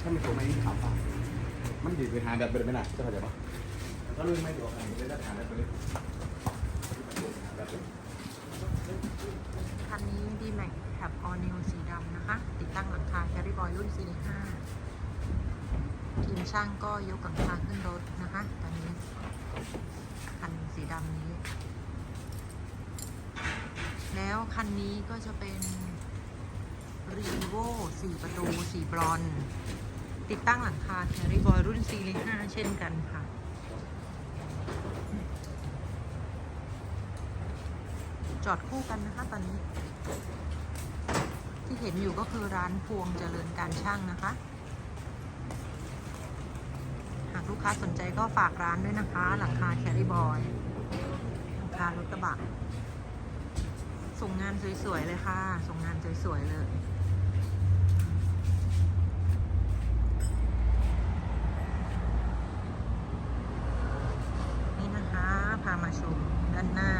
ถ้ามันตัวไม่ขาวป่ะมันดีไปหาแบบเป็นไม่หนักจะเข้าใจปะถ้าเรื่องไม่ตัวกันเลยจะหาแบบไปเลยคันนี้ดีแม็กแคปออนิวสีดำนะคะ ติดตั้งหลังคาแคริบอยรุ่น C5 ทีมช่างก็ยกหลังคาขึ้นรถนะคะตอนนี้คันสีดำนี้ แล้วคันนี้ก็จะเป็นรีโว4ประตูสีบรอนซ์ ติดตั้งหลังคาแคริบอยรุ่น C5 เช่นกันค่ะ จอดคู่กันนะคะตอนนี้ ที่เห็นอยู่ก็คือร้านพวงเจริญการช่างนะคะ หากลูกค้าสนใจก็ฝากร้านด้วยนะคะ หลังคาแคริบอยหลังคารถกระบะส่งงานสวยๆเลยค่ะ ส่งงานสวยๆเลย นี่นะคะ พามาชม ด้านหน้า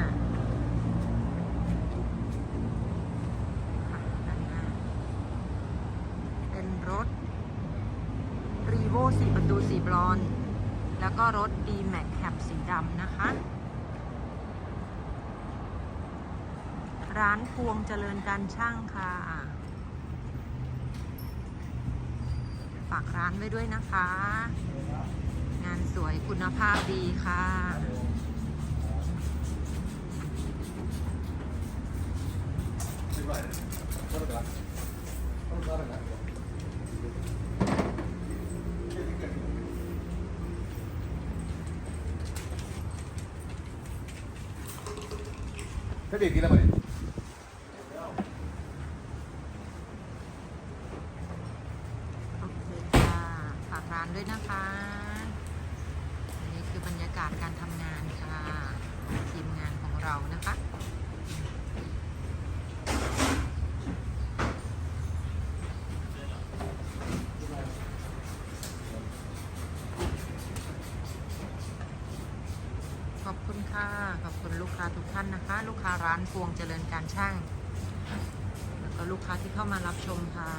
ด้านหน้า เป็นรถรีโว4ประตูสีบรอนแล้วก็รถ d m a x Cab สีดำนะคะ ร้านพวงเจริญการช่างค่ะ ฝากร้านไว้ด้วยนะคะ งานสวยคุณภาพดีค่ะ ถ้าเด็กกินแล้วมันโอเคะฝากร้านด้วยนะคะ อันนี้คือบรรยากาศการทำงานค่ะของทีมงานของเรานะคะ ข อบคุณค่ะ ขอบคุณลูกค้าทุกท่านนะคะ ลูกค้าร้านพวงเจริญการช่าง แล้วก็ลูกค้าที่เข้ามารับชมค่ะ